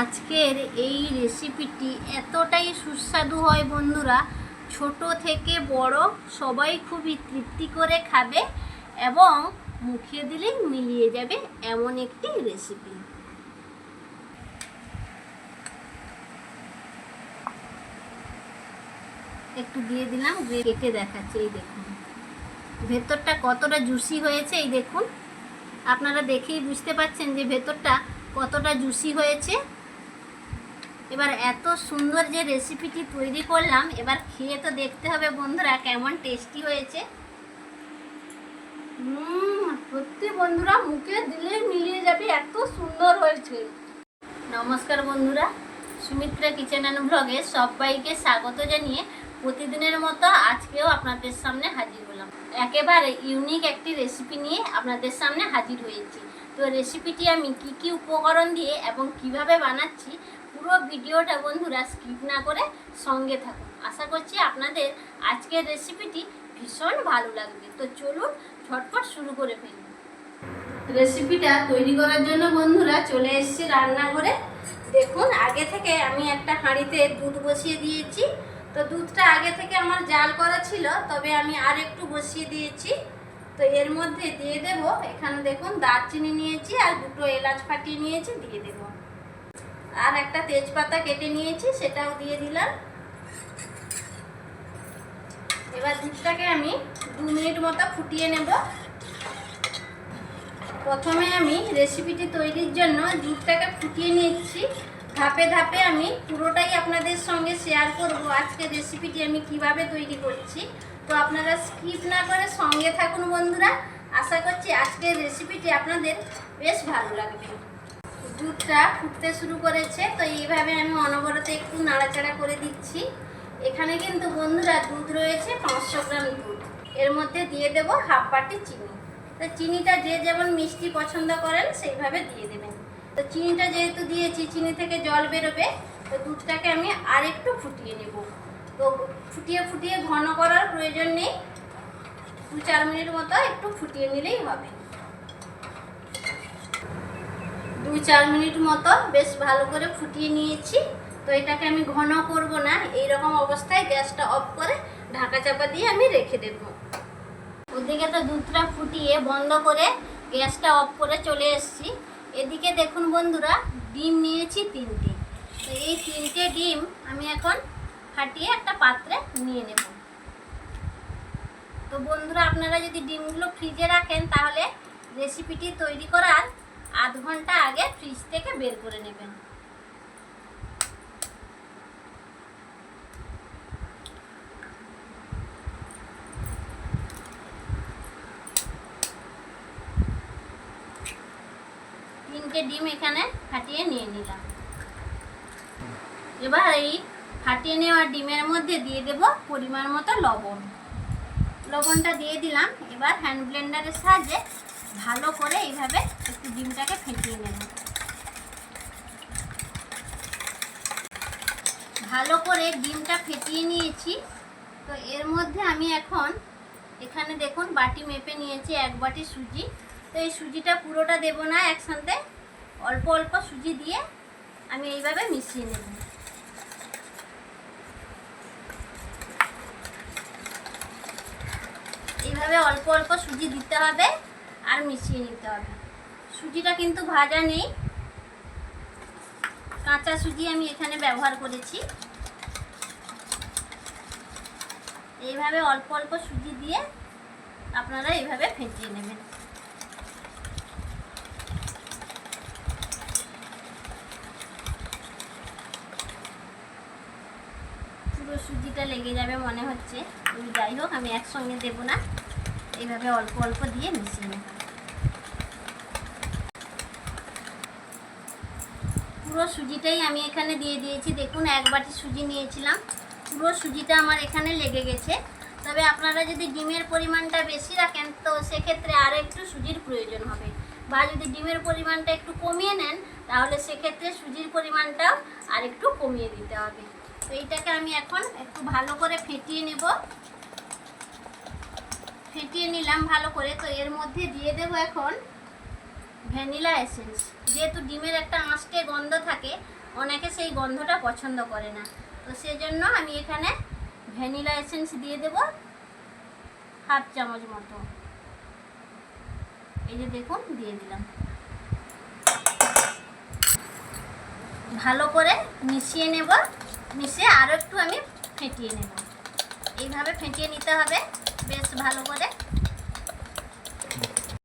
আজকের এই রেসিপিটি এতটাই সুস্বাদু হয় বন্ধুরা। ছোট থেকে বড় সবাই খুবই তৃপ্তি করে খাবে এবং মুখে দিলেই মিলিয়ে যাবে এমন একটি রেসিপি একটু দিয়ে দিলাম কেটে দেখাচ্ছি, এই দেখুন। ভেতরটা কতটা জুসি হয়েছে, এই দেখুন। আপনারা দেখেই বুঝতে পাচ্ছেন যে ভেতরটা কতটা জুসি হয়েছে। এবার এত সুন্দর যে রেসিপিটি তৈরি করলাম, এবার খেয়ে তো দেখতে হবে বন্ধুরা কেমন টেস্টি হয়েছে। সত্যি বন্ধুরা মুখে দিলে মিলিয়ে যাবে, এত সুন্দর হয়েছে। নমস্কার বন্ধুরা, সুমিত্রা কিচেন অ্যান্ড ব্লগে সবাইকে স্বাগত জানিয়ে প্রতিদিনের মতো আজকেও আপনাদের সামনে হাজির হলাম। একেবারে ইউনিক একটি রেসিপি নিয়ে আপনাদের সামনে হাজির হয়েছি। তো রেসিপিটি আমি কি কি উপকরণ দিয়ে এবং কীভাবে বানাচ্ছি, পুরো ভিডিওটা বন্ধুরা স্কিপ না করে সঙ্গে থাকুন। আশা করছি আপনাদের আজকের রেসিপিটি ভীষণ ভালো লাগবে। তো চলুন ঝটপট শুরু করে ফেলি। রেসিপিটা তৈরি করার জন্য বন্ধুরা চলে এসেছি রান্নাঘরে। দেখুন, আগে থেকে আমি একটা হাঁড়িতে দুধ বসিয়ে দিয়েছি। তো দুধটা আগে থেকে আমার জাল করা ছিল, তবে আমি আর একটু বসিয়ে দিয়েছি। তো এর মধ্যে দিয়ে দেব। এখানে দেখুন, দারচিনি নিয়েছি আর দুটো এলাচ ফাটিয়ে নিয়েছি, দিয়ে দেব। আর একটা তেজপাতা কেটে নিয়েছি, সেটাও দিয়ে দিলাম। এবার দুধটাকে আমি দু মিনিট মতো ফুটিয়ে নেব। প্রথমে আমি রেসিপিটি তৈরির জন্য দুধটাকে ফুটিয়ে নিচ্ছি। ধাপে ধাপে আমি পুরোটাই আপনাদের সঙ্গে শেয়ার করব আজকে রেসিপিটি আমি কীভাবে তৈরি করছি। তো আপনারা স্কিপ না করে সঙ্গে থাকুন বন্ধুরা। আশা করছি আজকের রেসিপিটি আপনাদের বেশ ভালো লাগবে। দুধটা ফুটতে শুরু করেছে, তো এইভাবে আমি অনবরত একটু নাড়াচাড়া করে দিচ্ছি। এখানে কিন্তু বন্ধুরা দুধ রয়েছে, পাঁচশো গ্রাম দুধ। এর মধ্যে দিয়ে দেব হাফ বাটি চিনি। তো চিনিটা যে যেমন মিষ্টি পছন্দ করেন, সেইভাবে দিয়ে দেবেন। তো চিনিটা যেহেতু দিয়েছি, চিনি থেকে জল বেরোবে, তো দুধটাকে আমি আর একটু ফুটিয়ে নেব। তো ফুটিয়ে ফুটিয়ে ঘন করার প্রয়োজন নেই। দু চার মিনিট মতো একটু ফুটিয়ে নিলেই হবে। দু চার মিনিট মতো বেশ ভালো করে ফুটিয়ে নিয়েছি। তো এটাকে আমি ঘন করব না এই রকম অবস্থায় গ্যাসটা অফ করে ঢাকা চাপা দিয়ে আমি রেখে দেবো। ওদিকে তো দুধটা ফুটিয়ে বন্ধ করে গ্যাসটা অফ করে চলে এসেছি। এদিকে দেখুন বন্ধুরা, ডিম নিয়েছি তিনটে। তো এই তিনটে ডিম আমি এখন ফাটিয়ে একটা পাত্রে নিয়ে নেব। তো বন্ধুরা, আপনারা যদি ডিমগুলো ফ্রিজে রাখেন, তাহলে রেসিপিটি তৈরি করার আধ ঘণ্টা আগে ফ্রিজ থেকে বের করে নেবেন। ডিম এখানে ফাটিয়ে নিয়ে নিলাম। এবার এই ফাটিয়ে নেওয়া ডিমের মধ্যে দিয়ে দেব পরিমাণ মতো লবণ। লবণটা দিয়ে দিলাম। এবার হ্যান্ড ব্লেন্ডারের সাহায্যে ভালো করে এইভাবে একটু ডিমটাকে ফেটিয়ে নেব। ভালো করে ডিমটা ফেটিয়ে নিয়েছি। তো এর মধ্যে আমি এখন, এখানে দেখুন বাটি মেপে নিয়েছি এক বাটি সুজি। তো এই সুজিটা পুরোটা দেব না, একসাথে অল্প অল্প সুজি দিয়ে আমি এইভাবে মিশিয়ে নেব। এইভাবে অল্প অল্প সুজি দিতে হবে আর মিশিয়ে নিতে হবে। সুজিটা কিন্তু ভাজা নেই। কাঁচা সুজি আমি এখানে ব্যবহার করেছি। এইভাবে অল্প অল্প সুজি দিয়ে আপনারা এইভাবে ফেটিয়ে নেবেন। পুরো সুজিটা লেগে যাবে মনে হচ্ছে। যাই হোক, আমি একসঙ্গে দেব না। এইভাবে অল্প অল্প দিয়ে মিশিয়ে নেব। পুরো সুজিটাই আমি এখানে দিয়ে দিয়েছি। দেখুন, এক বাটি সুজি নিয়েছিলাম। পুরো সুজিটা আমার এখানে লেগে গেছে। তবে আপনারা যদি ডিমের পরিমাণটা বেশি রাখেন, তো সেক্ষেত্রে আরও একটু সুজির প্রয়োজন হবে। বা যদি ডিমের পরিমাণটা একটু কমিয়ে নেন, তাহলে সেক্ষেত্রে সুজির পরিমাণটাও আর একটু কমিয়ে দিতে হবে। তো এইটাকে আমি এখন একটু ভালো করে ফেটিয়ে নেব। ফেটিয়ে নিলাম ভালো করে, তো এর মধ্যে দিয়ে দেবো এখন ভ্যানিলা এসেন্স। যেহেতু ডিমের একটা আঁশটে গন্ধ থাকে, অনেকে সেই গন্ধটা পছন্দ করে না। তো সেজন্য আমি এখানে ভ্যানিলা এসেন্স দিয়ে দেব হাফ চামচ মতো। এই যে দেখুন, দিয়ে দিলাম। ভালো করে মিশিয়ে নেব, মিশিয়ে আরও একটু আমি ফেটিয়ে নেব। এইভাবে ফেটিয়ে নিতে হবে। বেশ ভালো করে।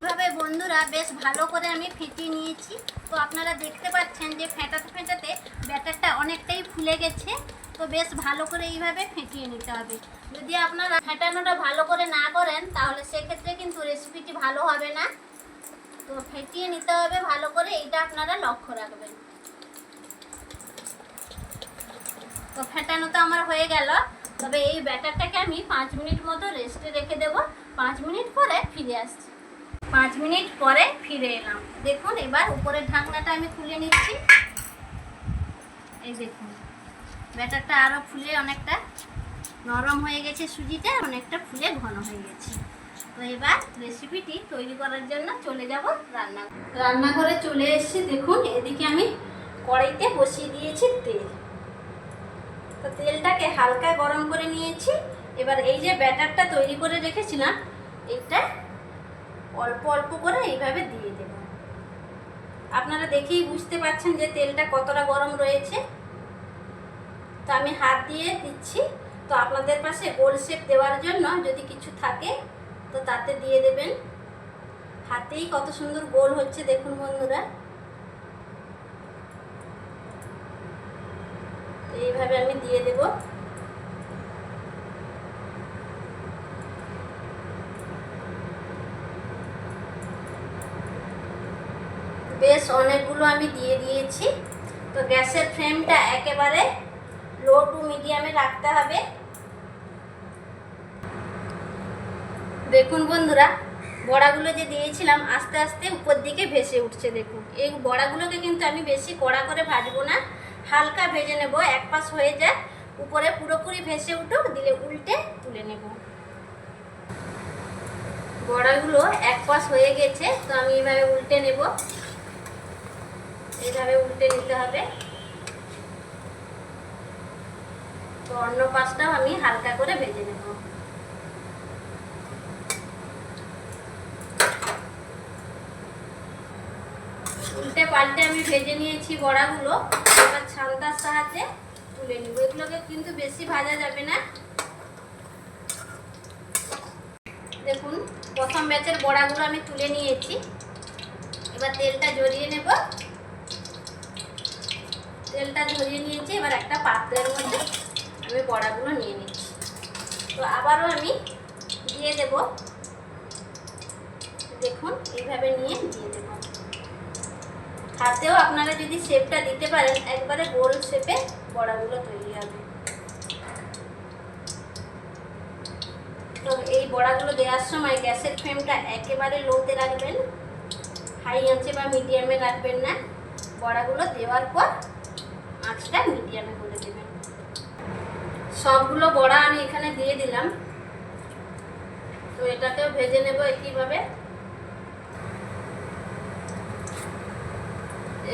এভাবে বন্ধুরা বেশ ভালো করে আমি ফেটিয়ে নিয়েছি। তো আপনারা দেখতে পাচ্ছেন যে ফেটাতে ফেটাতে ব্যাটারটা অনেকটাই ফুলে গেছে। তো বেশ ভালো করে এইভাবে ফেটিয়ে নিতে হবে। যদি আপনারা ফেটানোটা ভালো করে না করেন, তাহলে সেক্ষেত্রে কিন্তু রেসিপিটি ভালো হবে না। তো ফেটিয়ে নিতে হবে ভালো করে, এইটা আপনারা লক্ষ্য রাখবেন। তো ফেটানো তো আমার হয়ে গেল। তবে এই ব্যাটারটাকে আমি পাঁচ মিনিট মতো রেস্টে রেখে দেবো। পাঁচ মিনিট পরে ফিরে আসছি। পাঁচ মিনিট পরে ফিরে এলাম। দেখুন, এবার উপরের ঢাকনাটা আমি খুলে নিচ্ছি। এই দেখুন, ব্যাটারটা আরও ফুলে অনেকটা নরম হয়ে গেছে সুজিটা, অনেকটা ফুলে ঘন হয়ে গেছে। তো এবার রেসিপিটি তৈরি করার জন্য চলে যাব রান্না রান্নাঘরে চলে এসেছি। দেখুন, এদিকে আমি কড়াইতে বসিয়ে দিয়েছি তেল। তো তেলটাকে হালকা গরম করে নিয়েছি। এবার এই যে ব্যাটারটা তৈরি করে রেখেছিলাম, এইটা অল্প অল্প করে এইভাবে দিয়ে দেব। আপনারা দেখেই বুঝতে পারছেন যে তেলটা কতটা গরম রয়েছে। তো আমি হাত দিয়ে দিচ্ছি। তো আপনাদের পাশে গোল শেপ দেওয়ার জন্য যদি কিছু থাকে, তো তাতে দিয়ে দেবেন। হাতেই কত সুন্দর গোল হচ্ছে, দেখুন বন্ধুরা। এইভাবে আমি দিয়ে দেব। বেশ অনেকগুলো আমি দিয়ে দিয়েছি। তো গ্যাসের ফ্লেমটা একেবারে লো টু মিডিয়ামে রাখতে হবে। দেখুন বন্ধুরা, বড়াগুলো যে দিয়েছিলাম আস্তে আস্তে উপর দিকে ভেসে উঠছে। দেখুন, এই বড়াগুলোকে কিন্তু আমি বেশি কড়া করে ভাজবো না। হালকা ভেজে নেব, এক পাশ হয়ে যায় উপরে পুরোপুরি ভেসে উঠুক, দিলে উল্টে তুলে নেব। বড়াগুলো এক পাশ হয়ে গেছে, তো আমি এইভাবে উল্টে নেব। এইভাবে উল্টে নিতে হবে। তো অন্য পাশটাও আমি হালকা করে ভেজে নেব। উল্টে পাল্টে আমি ভেজে নিয়েছি বড়াগুলো। এবার ছান্তার সাহায্যে তুলে নিব। এগুলোকে কিন্তু বেশি ভাজা যাবে না। দেখুন, প্রথম ব্যাচের বড়াগুলো আমি তুলে নিয়েছি। এবার তেলটা জড়িয়ে নেব। তেলটা ঝরিয়ে নিয়েছি, এবার একটা পাত্রের মধ্যে আমি বড়াগুলো নিয়ে নিচ্ছি। তো আবারও আমি দিয়ে দেব। দেখুন, এইভাবে নিয়ে দিয়ে দেব। হাতেও আপনারা যদি শেপটা দিতে পারেন, একবারে গোল শেপে বড়াগুলো তৈরি হবে। তো এই বড়াগুলো দেওয়ার সময় গ্যাসের ফ্লেমটা একেবারে লোতে রাখবেন। হাই আঁচে বা মিডিয়ামে রাখবেন না। বড়াগুলো দেওয়ার পর আঁচটা মিডিয়ামে করে দেবেন। সবগুলো বড়া আমি এখানে দিয়ে দিলাম। তো এটাকেও ভেজে নেব একইভাবে।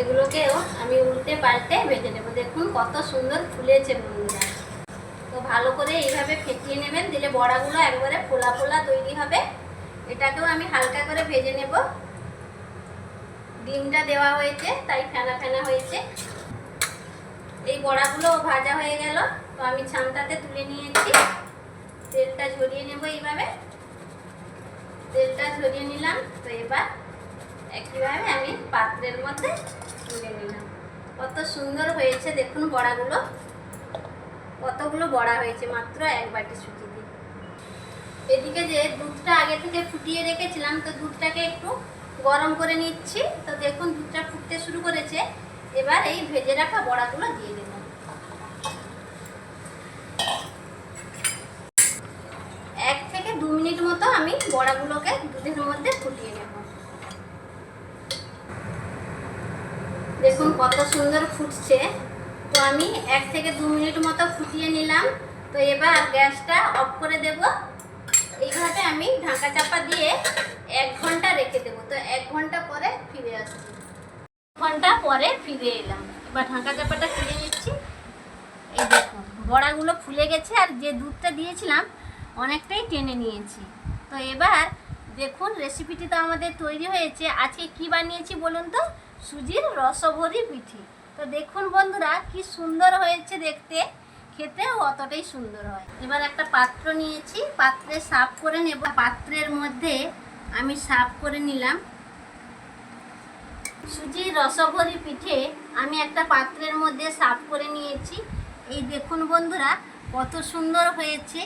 এগুলোকেও আমি উল্টে পাল্টে ভেজে নেব। দেখুন কত সুন্দর ফুলেছে বন্ধুরা। তো ভালো করে এইভাবে ফেটিয়ে নেবেন, দিলে বড়াগুলো একবারে ফোলা ফোলা তৈরি হবে। এটাকেও আমি হালকা করে ভেজে নেব। ডিমটা দেওয়া হয়েছে, তাই ফেনা ফেনা হয়েছে। এই বড়াগুলো ভাজা হয়ে গেল, তো আমি ছামটাতে তুলে নিয়েছি। তেলটা ঝরিয়ে নেব এইভাবে। তেলটা ঝরিয়ে নিলাম, তো এবার একইভাবে আমি পাত্রের মধ্যে তুলে নিলাম। কত সুন্দর হয়েছে দেখুন বড়াগুলো। কতগুলো বড়া হয়েছে, মাত্র এক বাটি সুজি দিয়ে। এদিকে যে দুধটা আগে থেকে ফুটিয়ে রেখেছিলাম, তো দুধটাকে একটু গরম করে নিচ্ছি। তো দেখুন দুধটা ফুটতে শুরু করেছে। এবার এই ভেজে রাখা বড়াগুলো দিয়ে দেব। এক থেকে দু মিনিট মতো আমি বড়াগুলোকে দুধের মধ্যে ফুটিয়ে নেব। দেখুন কত সুন্দর ফুটছে। তো আমি এক থেকে দু মিনিট মতো ফুটিয়ে নিলাম। তো এবার গ্যাসটা অফ করে দেব। এইভাবে আমি ঢাকা চাপা দিয়ে এক ঘণ্টা রেখে দেবো। তো এক ঘণ্টা পরে ফিরে আসছি ঘণ্টা পরে ফিরে এলাম। এবার ঢাকা চাপাটা খুলে নিচ্ছি। এই দেখুন, বড়াগুলো ফুলে গেছে আর যে দুধটা দিয়েছিলাম অনেকটাই টেনে নিয়েছি। তো এবার দেখুন রেসিপিটি তো আমাদের তৈরি হয়েছে। আজকে কি বানিয়েছি বলুন তো? সুজির রসভরি পিঠে। তো দেখুন বন্ধুরা, কি সুন্দর হয়েছে দেখতে। খেতেও অতটাই সুন্দর হয়। এবার একটা পাত্র নিয়েছি। পাত্রে সাফ করে নেব। পাত্রের মধ্যে আমি সাফ করে নিলাম। সুজির রসভরি পিঠে আমি একটা পাত্রের মধ্যে সাফ করে নিয়েছি। এই দেখুন বন্ধুরা, কত সুন্দর হয়েছে।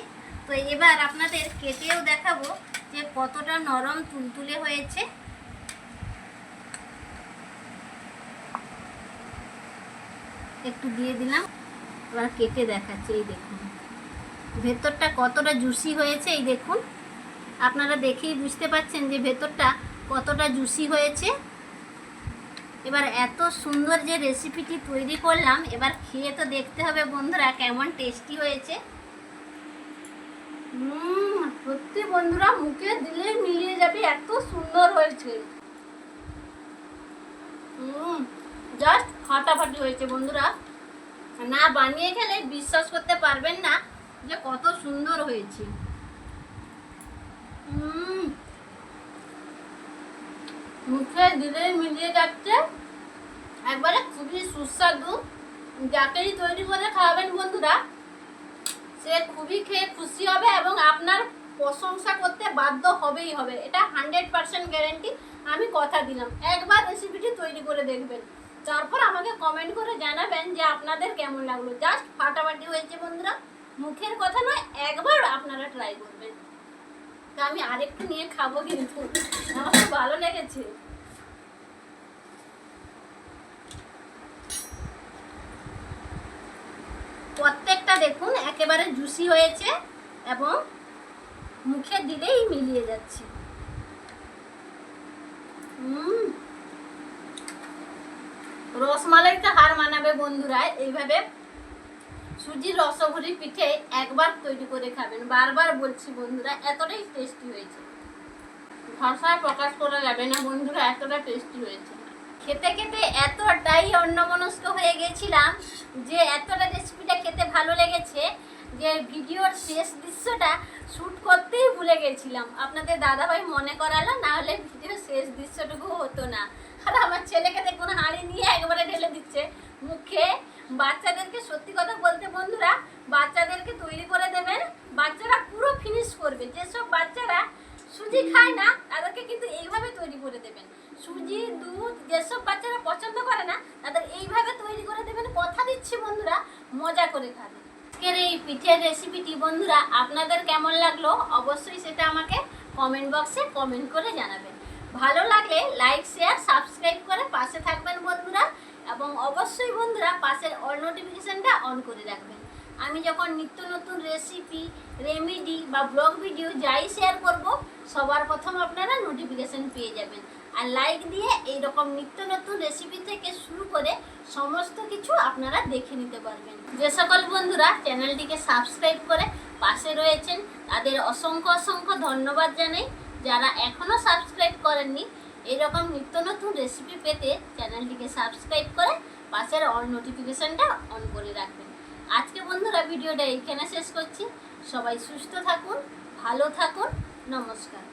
তো এবার আপনাদের কেটেও দেখাবো যে কতটা নরম তুলতুলে হয়েছে। একটু দিয়ে দিলাম। এবার কেটে দেখাচ্ছি, এই দেখুন। ভেতরটা কতটা জুসি হয়েছে, এই দেখুন। আপনারা দেখেই বুঝতে পাচ্ছেন যে ভেতরটা কতটা জুসি হয়েছে। এবার এত সুন্দর যে রেসিপিটি তৈরি করলাম, এবার খেয়ে তো দেখতে হবে বন্ধুরা কেমন টেস্টি হয়েছে। সত্যি বন্ধুরা, মুখে দিলে মিলিয়ে যাবে, এত সুন্দর হয়েছে। জাস্ট ফাটাফাটি হয়েছে, বন্ধুরা। না বানিয়ে খেলে বিশ্বাস করতে পারবেন না যে কত সুন্দর হয়েছে। মুখে দিলেই মিলিয়ে যাচ্ছে। একবারে খুবই সুস্বাদু। যাকেই তৈরি করে খাওয়াবেন, বন্ধুরা, সে খুবই খেয়ে খুশি হবে এবং আপনার প্রশংসা করতে বাধ্য হবেই হবে। এটা হান্ড্রেড পার্সেন্ট গ্যারেন্টি আমি কথা দিলাম। একবার রেসিপিটি তৈরি করে দেখবেন। তারপর আমাকে কমেন্ট করে জানাবেন যে আপনাদের কেমন লাগল। জাস্ট ফাটাফাটি হয়েছে বন্ধুরা। মুখের কথা নয়, একবার আপনারা ট্রাই করবেন। তো আমি আরেকটু নিয়ে খাব কিন্তু। আমার খুব ভালো লেগেছে। প্রত্যেকটা দেখুন, একেবারে জুসি হয়েছে এবং মুখে দিলেই মিলিয়ে যাচ্ছে। রসমালাইতে হার মানাবে বন্ধুরা, এইভাবে সুজির রসভরি পিঠে একবার তৈরি করে খাবেন। বারবার বলছি বন্ধুরা, এতটাই টেস্টি হয়েছে। ভাষায় প্রকাশ করা যাবে না বন্ধুরা, এতটা টেস্টি হয়েছে। খেতে খেতে এতটাই অন্যমনস্ক হয়ে গেছিলাম যে এতটা রেসিপিটা খেতে ভালো লেগেছে। যে ভিডিওর শেষ দৃশ্যটা শ্যুট করতেই ভুলে গেছিলাম। আপনাদের দাদাভাই মনে করালো, না হলে ভিডিওর শেষ দৃশ্যটুকু হতো না। আর আমার ছেলেকে দেখুন হাঁড়ি নিয়ে একবারে ঢেলে দিচ্ছে মুখে। বাচ্চাদেরকে সত্যি কথা বলতে বন্ধুরা, বাচ্চাদেরকে তৈরি করে দেবেন, বাচ্চারা পুরো ফিনিশ করবে। যেসব বাচ্চারা সুজি খায় না, তাদেরকে কিন্তু এইভাবে তৈরি করে দেবেন। সুজি, দুধ, যেসব বাচ্চারা পছন্দ করে না, তাদের এইভাবে তৈরি করে দেবেন। কথা দিচ্ছি বন্ধুরা, মজা করে খাবে। আজকের এই পিঠের রেসিপিটি বন্ধুরা, আপনাদের কেমন লাগল অবশ্যই সেটা আমাকে কমেন্ট বক্সে কমেন্ট করে জানাবেন। ভালো লাগলে লাইক শেয়ার সাবস্ক্রাইব করে পাশে থাকবেন, বন্ধুরা, এবং অবশ্যই, বন্ধুরা, পাশের অল নোটিফিকেশানটা অন করে রাখবেন। আমি যখন নিত্য নতুন রেসিপি রেমেডি বা ব্লগ ভিডিও যাই শেয়ার করব, সবার প্রথম আপনারা নোটিফিকেশান পেয়ে যাবেন। আর লাইক দিয়ে এই রকম নিত্য নতুন রেসিপি থেকে শুরু করে সমস্ত কিছু আপনারা দেখে নিতে পারবেন। যে সকল বন্ধুরা চ্যানেলটিকে সাবস্ক্রাইব করে পাশে রয়েছেন, তাদের অসংখ্য অসংখ্য ধন্যবাদ জানাই। যারা এখনও সাবস্ক্রাইব করেননি এরকম নিত্য নতুন রেসিপি পেতে চ্যানেলটিকে সাবস্ক্রাইব করে পাশের অল নোটিফিকেশানটা অন করে রাখবেন। আজকে বন্ধুরা ভিডিওটা এইখানে শেষ করছি। সবাই সুস্থ থাকুন, ভালো থাকুন, নমস্কার।